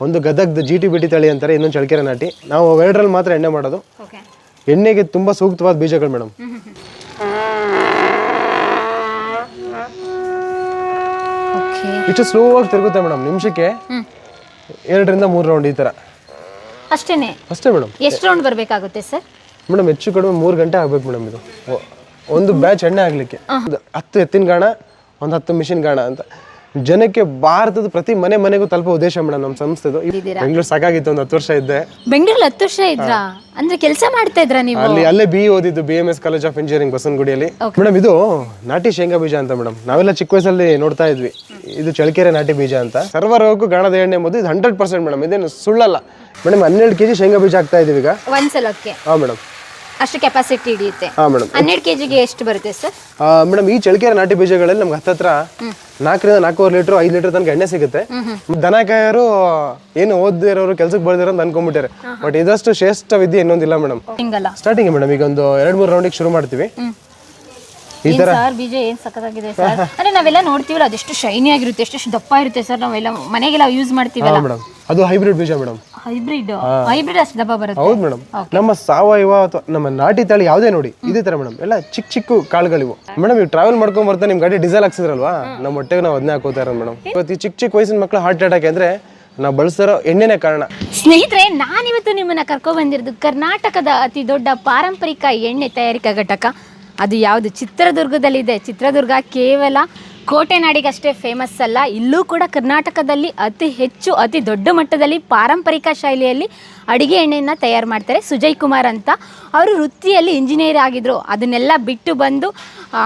ಒಂದು ಗದಗ್ದು G T BT ತಳಿ ಅಂತಾರೆ ಇನ್ನೊಂದು ಚಳಕೆರೆ ನಾಟಿ. ನಾವು ಎರಡರಲ್ಲಿ ಮಾತ್ರ ಎಣ್ಣೆ ಮಾಡೋದು. ಓಕೆ ಎಣ್ಣೆಗೆ ತುಂಬ ಸೂಕ್ತವಾದ ಬೀಜಗಳು ಮೇಡಮ್. ಓಕೆ ಇಷ್ಟು ಸ್ಲೋ ಆಗಿ ತಿರುಗುತ್ತೆ ಮೇಡಮ್ ನಿಮಿಷಕ್ಕೆ ಹ್ಮ್. ಎರಡರಿಂದ ಮೂರು ರೌಂಡ್ ಈ ಥರ ಅಷ್ಟೇನೆ? ಅಷ್ಟೇ ಮೇಡಮ್. ಎಷ್ಟು ರೌಂಡ್ ಬರಬೇಕಾಗುತ್ತೆ ಸರ್ ಮೇಡಮ್ ಹೆಚ್ಚು ಕಡಿಮೆ ಮೂರು ಗಂಟೆ ಆಗ್ಬೇಕು ಮೇಡಮ್ ಇದು. ಒಂದು ಬ್ಯಾಚ್ ಎಣ್ಣೆ ಆಗಲಿಕ್ಕೆ. ಹತ್ತು ಎತ್ತಿನ ಗಾಣ ಒಂದು ಹತ್ತು ಮಿಷಿನ್ ಗಾಣ ಅಂತ. ಜನಕ್ಕೆ ಭಾರತದ ಪ್ರತಿ ಮನೆ ಮನೆಗೂ ತಲುಪೋ ಉದ್ದೇಶ ಮೇಡಮ್ ನಮ್ಮ ಸಂಸ್ಥೆದು. ಬೆಂಗಳೂರು ಸಾಕಾಗಿತ್ತು ಒಂದು ಹತ್ತು ವರ್ಷ ಇದ್ದೆ. ಬೆಂಗಳೂರು ಹತ್ತು ವರ್ಷ ಇದ್ರಾ? ಅಂದ್ರೆ ಕೆಲಸ ಮಾಡ್ತಾ ಇದ್ರಾ ನೀವು? ಅಲ್ಲಿ ಅಲ್ಲೇ ಬಿ ಓದಿದ್ದು B M S college of engineering ಬಸವನಗುಡಿಯಲ್ಲಿ. Madam ಇದು ನಾಟಿ ಶೇಂಗಾ ಬೀಜ ಅಂತ ಮೇಡಮ್ ನಾವೆಲ್ಲ ಚಿಕ್ಕ ವಯಸ್ಸಲ್ಲಿ ನೋಡ್ತಾ ಇದ್ವಿ. ಇದು ಚಳಕೆರೆ ನಾಟಿ ಬೀಜ ಅಂತ. ಸರ್ವರೋಗಕ್ಕೂ ಗಾಣದ ಎಣ್ಣೆ ಎಂಬುದು ಇದು ಹಂಡ್ರೆಡ್ ಪರ್ಸೆಂಟ್ ಮೇಡಮ್ ಇದೇನು ಸುಳ್ಳಲ್ಲ. ಮೇಡಮ್ ಹನ್ನೆರಡು ಕೆಜಿ ಶೇಂಗಾ ಬೀಜ ಆಗ್ತಾ ಇದೀವಿ ಈಗ. ಒಂದ್ಸಲಕ್ಕೆ. ಹಾಂ ಮೇಡಮ್ ಅಷ್ಟು ಕೆಪಾಸಿಟಿ ಹಿಡಿಯುತ್ತೆ. ಹಾಂ ಮೇಡಮ್ ಹನ್ನೆರಡು ಕೆಜಿಗೆ ಎಷ್ಟು ಬರುತ್ತೆ ಸರ್? ಮೇಡಮ್ ಈ ಚಳಿಕೆರೆ ನಾಟಿ ಬೀಜಗಳಲ್ಲಿ ನಮ್ಗೆ ಹತ್ತತ್ರ ನಾಲ್ಕರಿಂದ ನಾಲ್ಕೂವರೆ ಲೀಟರ್ ಐದು ಲೀಟರ್ ತನಕ ಎಣ್ಣೆ ಸಿಗುತ್ತೆ. ದನಕಾಯರು ಏನು ಓದಿರೋರು ಕೆಲಸಕ್ಕೆ ಬರ್ದಿರೋ ಅಂತ ಅನ್ಕೊಂಡ್ಬಿಟ್ಟಾರೆ. ಬಟ್ ಇದಷ್ಟು ಶ್ರೇಷ್ಠ ವಿದ್ಯೆ ಇನ್ನೊಂದಿಲ್ಲ ಮೇಡಮ್ ಹಿಂಗಲ್ಲ. ಸ್ಟಾರ್ಟಿಂಗ್ ಮೇಡಮ್ ಈಗ ಒಂದು ಎರಡು ಮೂರು ರೌಂಡಿಗೆ ಶುರು ಮಾಡ್ತೀವಿ. ಈ ತರ ಸರ್ ಬೀಜ ಏನ್ ಸಖತ್ತಾಗಿದೆ ಸರ್? ಅಂದ್ರೆ ನಾವೆಲ್ಲ ನೋಡ್ತೀವಲ್ಲ ಅದೆಷ್ಟು ಶೈನಿ ಆಗಿರುತ್ತೆ ಎಷ್ಟೆಷ್ಟು ದಪ್ಪ ಇರುತ್ತೆ ಸರ್ ನಾವೆಲ್ಲ ಮನೆಗೆಲ್ಲ ಯೂಸ್ ಮಾಡ್ತೀವಲ್ಲ? ಮೇಡಮ್ ಅದು ಹೈಬ್ರಿಡ್ ಬೀಜ ಮೇಡಮ್ ಹೈಬ್ರಿಡ್ ಹೈಬ್ರಿಡ್ ಅಷ್ಟು ದಪ್ಪ ಬರುತ್ತೆ? ಹೌದು ಮೇಡಮ್ ನಮ್ಮ ಸಾವಯವ ಅಥವಾ ನಮ್ಮ ನಾಟಿ ತಳಿ ಯಾವುದೇ ನೋಡಿ ಇದೇ ತರ ಮೇಡಮ್ ಎಲ್ಲ ಚಿಕ್ಕ ಚಿಕ್ಕ ಕಾಳುಗಳಿವು. ಮೇಡಮ್ ಇವ್ ಟ್ರಾವೆಲ್ ಮಾಡ್ಕೊಂಡ್ ಬರ್ತಾ ನಿಮ್ ಗಾಡಿ ಡೀಸೆಲ್ ಹಾಕ್ಸಿದ್ರಲ್ವಾ? ನಮ್ಮ ಹೊಟ್ಟೆಗೆ ನಾವು ಅದನ್ನೇ ಹಾಕೋತಾ ಇರೋದು ಮೇಡಮ್ ಇವತ್ತು ಈ ಚಿಕ್ಕ ಚಿಕ್ಕ ವಯಸ್ಸಿನ ಮಕ್ಕಳು ಹಾರ್ಟ್ ಅಟ್ಯಾಕ್ ಅಂದ್ರೆ ನಾವು ಬಳಸಿರೋ ಎಣ್ಣೆನೇ ಕಾರಣ. ಸ್ನೇಹಿತರೆ ನಾನಿವತ್ತು ನಿಮ್ಮನ್ನ ಕರ್ಕೊಂಡ್ ಬಂದಿರೋದು ಕರ್ನಾಟಕದ ಅತಿ ದೊಡ್ಡ ಪಾರಂಪರಿಕ ಎಣ್ಣೆ ತಯಾರಿಕಾ ಘಟಕ. ಅದು ಯಾವುದು? ಚಿತ್ರದುರ್ಗದಲ್ಲಿದೆ. ಚಿತ್ರದುರ್ಗ ಕೇವಲ ಕೋಟೆ ನಾಡಿಗಷ್ಟೇ ಫೇಮಸ್ ಅಲ್ಲ. ಇಲ್ಲೂ ಕೂಡ ಕರ್ನಾಟಕದಲ್ಲಿ ಅತಿ ಹೆಚ್ಚು, ಅತಿ ದೊಡ್ಡ ಮಟ್ಟದಲ್ಲಿ ಪಾರಂಪರಿಕ ಶೈಲಿಯಲ್ಲಿ ಅಡಿಗೆ ಎಣ್ಣೆಯನ್ನು ತಯಾರು ಮಾಡ್ತಾರೆ ಸುಜಯ್ ಕುಮಾರ್ ಅಂತ. ಅವರು ವೃತ್ತಿಯಲ್ಲಿ ಇಂಜಿನಿಯರ್ ಆಗಿದ್ದರು ಅದನ್ನೆಲ್ಲ ಬಿಟ್ಟು ಬಂದು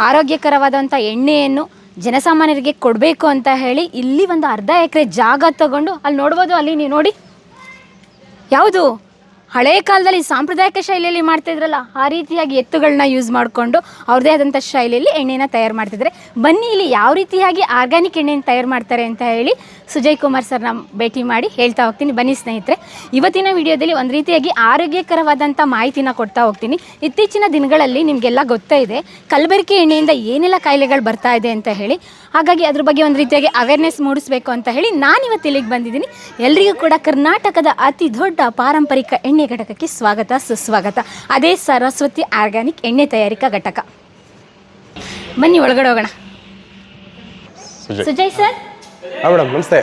ಆರೋಗ್ಯಕರವಾದಂಥ ಎಣ್ಣೆಯನ್ನು ಜನಸಾಮಾನ್ಯರಿಗೆ ಕೊಡಬೇಕು ಅಂತ ಹೇಳಿ ಇಲ್ಲಿ ಒಂದು ಅರ್ಧ ಎಕರೆ ಜಾಗ ತಗೊಂಡು ಅಲ್ಲಿ ನೋಡ್ಬೋದು, ಅಲ್ಲಿ ನೀವು ನೋಡಿ. ಯಾವುದು? ಹಳೆಯ ಕಾಲದಲ್ಲಿ ಸಾಂಪ್ರದಾಯಿಕ ಶೈಲಿಯಲ್ಲಿ ಮಾಡ್ತಿದ್ರಲ್ಲ ಆ ರೀತಿಯಾಗಿ ಎತ್ತುಗಳನ್ನ ಯೂಸ್ ಮಾಡಿಕೊಂಡು ಅವ್ರದೇ ಆದಂಥ ಶೈಲಿಯಲ್ಲಿ ಎಣ್ಣೆನ ತಯಾರು ಮಾಡ್ತಿದ್ದಾರೆ. ಬನ್ನಿ ಇಲ್ಲಿ ಯಾವ ರೀತಿಯಾಗಿ ಆರ್ಗ್ಯಾನಿಕ್ ಎಣ್ಣೆನ ತಯಾರು ಮಾಡ್ತಾರೆ ಅಂತ ಹೇಳಿ ಸುಜಯ್ ಕುಮಾರ್ ಸರ್ನ ಭೇಟಿ ಮಾಡಿ ಹೇಳ್ತಾ ಹೋಗ್ತೀನಿ. ಬನ್ನಿ ಸ್ನೇಹಿತರೆ, ಇವತ್ತಿನ ವಿಡಿಯೋದಲ್ಲಿ ಒಂದು ರೀತಿಯಾಗಿ ಆರೋಗ್ಯಕರವಾದಂಥ ಮಾಹಿತಿನ ಕೊಡ್ತಾ ಹೋಗ್ತೀನಿ. ಇತ್ತೀಚಿನ ದಿನಗಳಲ್ಲಿ ನಿಮಗೆಲ್ಲ ಗೊತ್ತೇ ಇದೆ, ಕಲಬೆರಕೆ ಎಣ್ಣೆಯಿಂದ ಏನೆಲ್ಲ ಕಾಯಿಲೆಗಳು ಬರ್ತಾ ಇದೆ ಅಂತ ಹೇಳಿ. ಹಾಗಾಗಿ ಅದ್ರ ಬಗ್ಗೆ ಒಂದು ರೀತಿಯಾಗಿ ಅವೇರ್ನೆಸ್ ಮೂಡಿಸಬೇಕು ಅಂತ ಹೇಳಿ ನಾನು ಇವತ್ತು ಇಲ್ಲಿಗೆ ಬಂದಿದ್ದೀನಿ. ಎಲ್ರಿಗೂ ಕೂಡ ಕರ್ನಾಟಕದ ಅತಿ ದೊಡ್ಡ ಪಾರಂಪರಿಕ ಎಣ್ಣೆ ಘಟಕಕ್ಕೆ ಸ್ವಾಗತ ಸುಸ್ವಾಗತ. ಅದೇ ಸರಸ್ವತಿ ಆರ್ಗ್ಯಾನಿಕ್ ಎಣ್ಣೆ ತಯಾರಿಕಾ ಘಟಕ. ಬನ್ನಿ ಒಳಗಡೆ ಹೋಗೋಣ. ಸುಜಯ್. ಸರ್? ಮೇಡಮ್ ನಮಸ್ತೆ.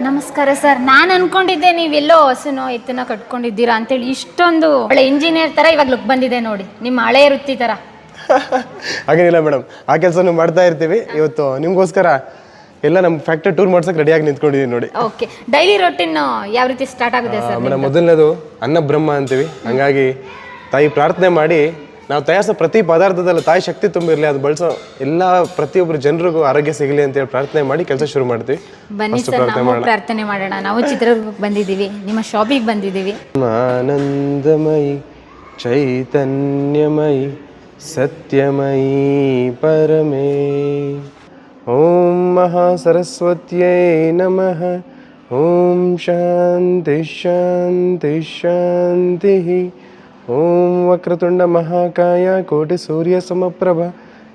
ನಮಸ್ಕಾರ ಸರ್. ನಾನು ಅನ್ಕೊಂಡಿದ್ದೆ ನೀವೆಲ್ಲೋ ಹಸುನೋ ಎತ್ತನ ಕಟ್ಕೊಂಡಿದ್ದೀರಾ ಅಂತೇಳಿ ಇಷ್ಟೊಂದು ಒಳ್ಳೆ ಇಂಜಿನಿಯರ್ ತರ ಇವಾಗ ಲುಕ್ ಬಂದಿದೆ ನೋಡಿ. ನಿಮ್ಮ ಹಳೆ ವೃತ್ತಿ ತರ. ಹಾಗೇನಿಲ್ಲ ಮೇಡಮ್ ಆ ಕೆಲಸನೂ ಮಾಡ್ತಾ ಇರ್ತೀವಿ. ಇವತ್ತು ನಿಮ್ಗೋಸ್ಕರ ಎಲ್ಲ ನಮ್ಮ ಫ್ಯಾಕ್ಟರಿ ಟೂರ್ ಮಾಡ್ಸಕ್ಕೆ ರೆಡಿಯಾಗಿ ನಿಂತ್ಕೊಂಡಿದ್ದೀವಿ ನೋಡಿ. ಓಕೆ ಡೈಲಿ ರೊಟೀನ್ ಯಾವ ರೀತಿ ಸ್ಟಾರ್ಟ್ ಆಗುತ್ತೆ ಸರ್ ಮೇಡಮ್ ಮೊದಲನೇದು ಅನ್ನ ಬ್ರಹ್ಮ ಅಂತೀವಿ. ಹಂಗಾಗಿ ತಾಯಿ ಪ್ರಾರ್ಥನೆ ಮಾಡಿ ನಾವು ತಯಾರಿಸೋ ಪ್ರತಿ ಪದಾರ್ಥದಲ್ಲಿ ತಾಯಿ ಶಕ್ತಿ ತುಂಬಿರಲಿ ಅದು ಬಳಸೋ ಎಲ್ಲ ಪ್ರತಿಯೊಬ್ಬರು ಜನರಿಗೂ ಆರೋಗ್ಯ ಸಿಗಲಿ ಅಂತೇಳಿ ಪ್ರಾರ್ಥನೆ ಮಾಡಿ ಕೆಲಸ ಶುರು ಮಾಡ್ತೀವಿ. ಬನ್ನಿ ಸರ್ ನಾವು ಪ್ರಾರ್ಥನೆ ಮಾಡೋಣ. ನಾವು ಚಿತ್ರದುರ್ಗಕ್ಕೆ ಬಂದಿದ್ದೀವಿ ನಿಮ್ಮ ಶಾಪಿಗೆ ಬಂದಿದ್ದೀವಿ. ಆನಂದಮಯಿ ಚೈತನ್ಯಮಯಿ ಸತ್ಯಮಯಿ ಪರಮೇ ॐ महासरस्वत्यै नमः ॐ शान्तिः ॐ वक्रतुण्डमहाकाय कोटिसूर्यसमप्रभ